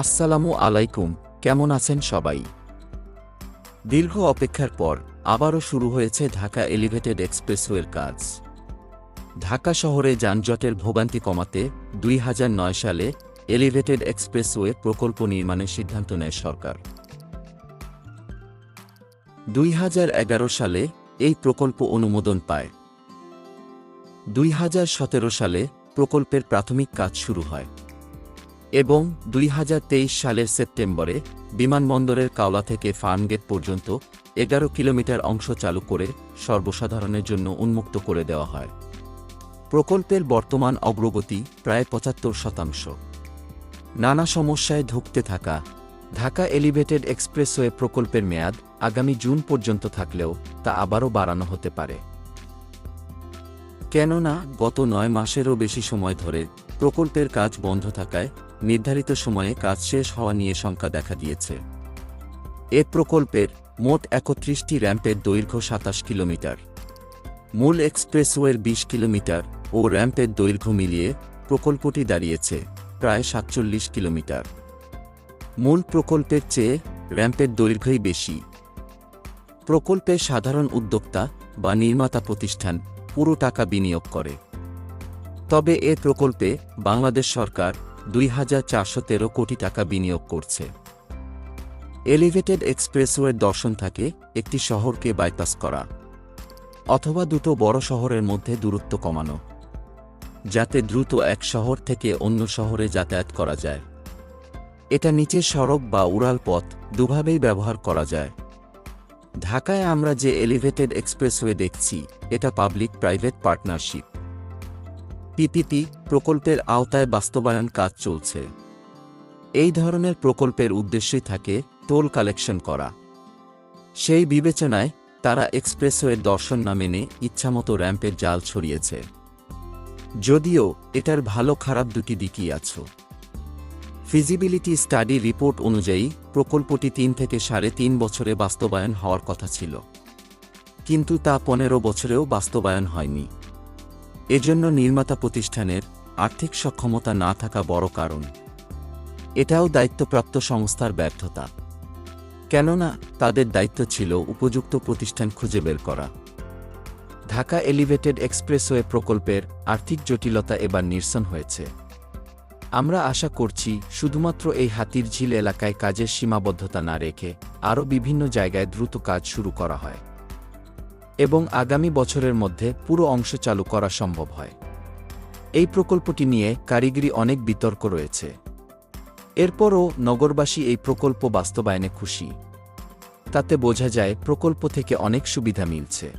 আসসালামু আলাইকুম, কেমন আছেন সবাই? দীর্ঘ অপেক্ষার পর আবারও শুরু হয়েছে ঢাকা এলিভেটেড এক্সপ্রেসওয়ের কাজ। ঢাকা শহরে যানজটের ভোগান্তি কমাতে দুই হাজার নয় সালে এলিভেটেড এক্সপ্রেসওয়ে প্রকল্প নির্মাণের সিদ্ধান্ত নেয় সরকার। দুই হাজার এগারো সালে এই প্রকল্প অনুমোদন পায়। দুই হাজার সতেরো সালে প্রকল্পের প্রাথমিক কাজ শুরু হয়। এবং দুই হাজার তেইশ সালের সেপ্টেম্বরে বিমানবন্দরের কাওলা থেকে ফার্মগেট পর্যন্ত এগারো কিলোমিটার অংশ চালু করে সর্বসাধারণের জন্য উন্মুক্ত করে দেওয়া হয়। প্রকল্পের বর্তমান অগ্রগতি প্রায় পঁচাত্তর শতাংশ। নানা সমস্যায় ধুঁকতে থাকা ঢাকা এলিভেটেড এক্সপ্রেসওয়ে প্রকল্পের মেয়াদ আগামী জুন পর্যন্ত থাকলেও তা আবারও বাড়ানো হতে পারে। কেননা গত নয় মাসেরও বেশি সময় ধরে প্রকল্পের কাজ বন্ধ থাকায় নির্ধারিত সময়ে কাজ শেষ হওয়া নিয়ে শঙ্কা দেখা দিয়েছে। এ প্রকল্পের মোট একত্রিশটি র্যাম্পের দৈর্ঘ্য সাতাশ কিলোমিটার। মূল এক্সপ্রেসওয়ের বিশ কিলোমিটার ও র্যাম্পের দৈর্ঘ্য মিলিয়ে প্রকল্পটি দাঁড়িয়েছে প্রায় সাতচল্লিশ কিলোমিটার। মূল প্রকল্পের চেয়ে র্যাম্পের দৈর্ঘ্যই বেশি। প্রকল্পের সাধারণ উদ্যোক্তা বা নির্মাতা প্রতিষ্ঠান পুরো টাকা বিনিয়োগ করে। তবে এ প্রকল্পে বাংলাদেশ সরকার দুই হাজার চারশো তেরো কোটি টাকা বিনিয়োগ করছে। এলিভেটেড এক্সপ্রেসওয়ের দর্শন থাকে একটি শহরকে বাইপাস করা, অথবা দুটো বড় শহরের মধ্যে দূরত্ব কমানো, যাতে দ্রুত এক শহর থেকে অন্য শহরে যাতায়াত করা যায়। এটা নিচের সড়ক বা উড়াল পথ দুভাবেই ব্যবহার করা যায়। ঢাকায় আমরা যে এলিভেটেড এক্সপ্রেসওয়ে দেখছি, এটা পাবলিক প্রাইভেট পার্টনারশিপ। পিপিপি প্রকল্পের আওতায় বাস্তবায়ন কাজ চলছে। এই ধরনের প্রকল্পের উদ্দেশ্যই থাকে টোল কালেকশন করা। সেই বিবেচনায় তারা এক্সপ্রেসওয়ের দর্শন না মেনে ইচ্ছামতো র্যাম্পের জাল ছড়িয়েছে। যদিও এটার ভালো খারাপ দুটি দিকই আছে। ফিজিবিলিটি স্টাডি রিপোর্ট অনুযায়ী প্রকল্পটি তিন থেকে সাড়ে তিন বছরে বাস্তবায়ন হওয়ার কথা ছিল। কিন্তু তা পনেরো বছরেও বাস্তবায়ন হয়নি। এজন্য নির্মাতা প্রতিষ্ঠানের আর্থিক সক্ষমতা না থাকা বড় কারণ। এটাও দায়িত্বপ্রাপ্ত সংস্থার ব্যর্থতা। কেননা, তাদের দায়িত্ব ছিল উপযুক্ত প্রতিষ্ঠান খুঁজে বের করা। ঢাকা এলিভেটেড এক্সপ্রেসওয়ে প্রকল্পের আর্থিক জটিলতা এবার নিরসন হয়েছে। আমরা আশা করছি, শুধুমাত্র এই হাতির ঝিল এলাকায় কাজের সীমাবদ্ধতা না রেখে আরও বিভিন্ন জায়গায় দ্রুত কাজ শুরু করা হয়। এবং আগামী বছরের মধ্যে পুরো অংশ চালু করা সম্ভব হয়। এই প্রকল্পটি নিয়ে কারিগরি অনেক বিতর্ক রয়েছে। এরপরও নগরবাসী এই প্রকল্প বাস্তবায়নে খুশি। তাতে বোঝা যায় প্রকল্প থেকে অনেক সুবিধা মিলছে।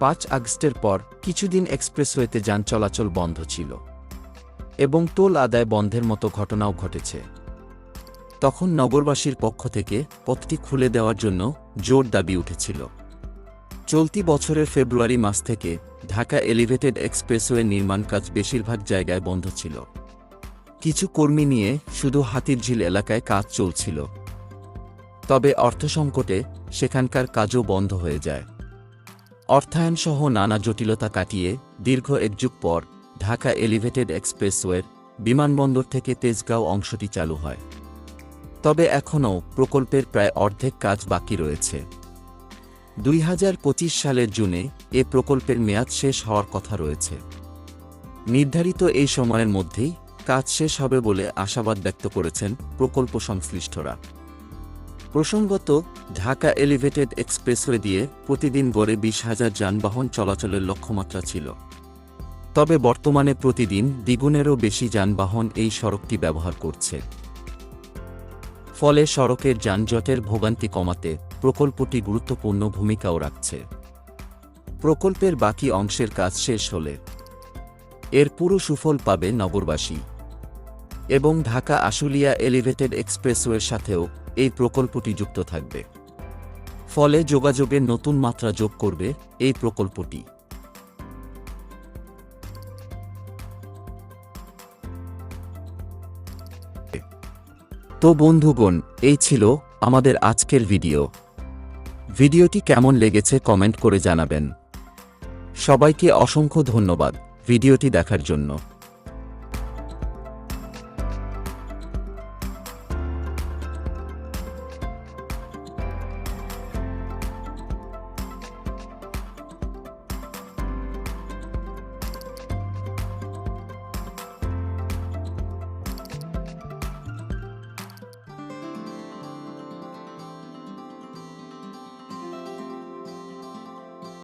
পাঁচ আগস্টের পর কিছুদিন এক্সপ্রেসওয়েতে যান চলাচল বন্ধ ছিল এবং টোল আদায় বন্ধের মতো ঘটনাও ঘটেছে। তখন নগরবাসীর পক্ষ থেকে পথটি খুলে দেওয়ার জন্য জোর দাবি উঠেছিল। চলতি বছরের ফেব্রুয়ারি মাস থেকে ঢাকা এলিভেটেড এক্সপ্রেসওয়ে নির্মাণ কাজ বেশিরভাগ জায়গায় বন্ধ ছিল। কিছু কর্মী নিয়ে শুধু হাতিরঝিল এলাকায় কাজ চলছিল। তবে অর্থসংকটে সেখানকার কাজও বন্ধ হয়ে যায়। অর্থায়নসহ নানা জটিলতা কাটিয়ে দীর্ঘ এক যুগ পর ঢাকা এলিভেটেড এক্সপ্রেসওয়ের বিমানবন্দর থেকে তেজগাঁও অংশটি চালু হয়। তবে এখনও প্রকল্পের প্রায় অর্ধেক কাজ বাকি রয়েছে। দুই হাজার পঁচিশ সালের জুনে এ প্রকল্পের মেয়াদ শেষ হওয়ার কথা রয়েছে। নির্ধারিত এই সময়ের মধ্যেই কাজ শেষ হবে বলে আশাবাদ ব্যক্ত করেছেন প্রকল্প সংশ্লিষ্টরা। প্রসঙ্গত, ঢাকা এলিভেটেড এক্সপ্রেসওয়ে দিয়ে প্রতিদিন গড়ে বিশ হাজার যানবাহন চলাচলের লক্ষ্যমাত্রা ছিল। তবে বর্তমানে প্রতিদিন দ্বিগুণেরও বেশি যানবাহন এই সড়কটি ব্যবহার করছে। ফলে সড়কের যানজটের ভোগান্তি কমাতে প্রকল্পটি গুরুত্বপূর্ণ ভূমিকাও রাখছে। প্রকল্পের বাকি অংশের কাজ শেষ হলে এর পুরো সুফল পাবে নগরবাসী। এবং ঢাকা আশুলিয়া এলিভেটেড এক্সপ্রেসওয়ের সাথেও এই প্রকল্পটি যুক্ত থাকবে। ফলে যোগাযোগের নতুন মাত্রা যোগ করবে এই প্রকল্পটি। তো বন্ধুগণ, এই ছিল আমাদের আজকের ভিডিও। ভিডিওটি কেমন লেগেছে কমেন্ট করে জানাবেন। সবাইকে অসংখ্য ধন্যবাদ ভিডিওটি দেখার জন্য।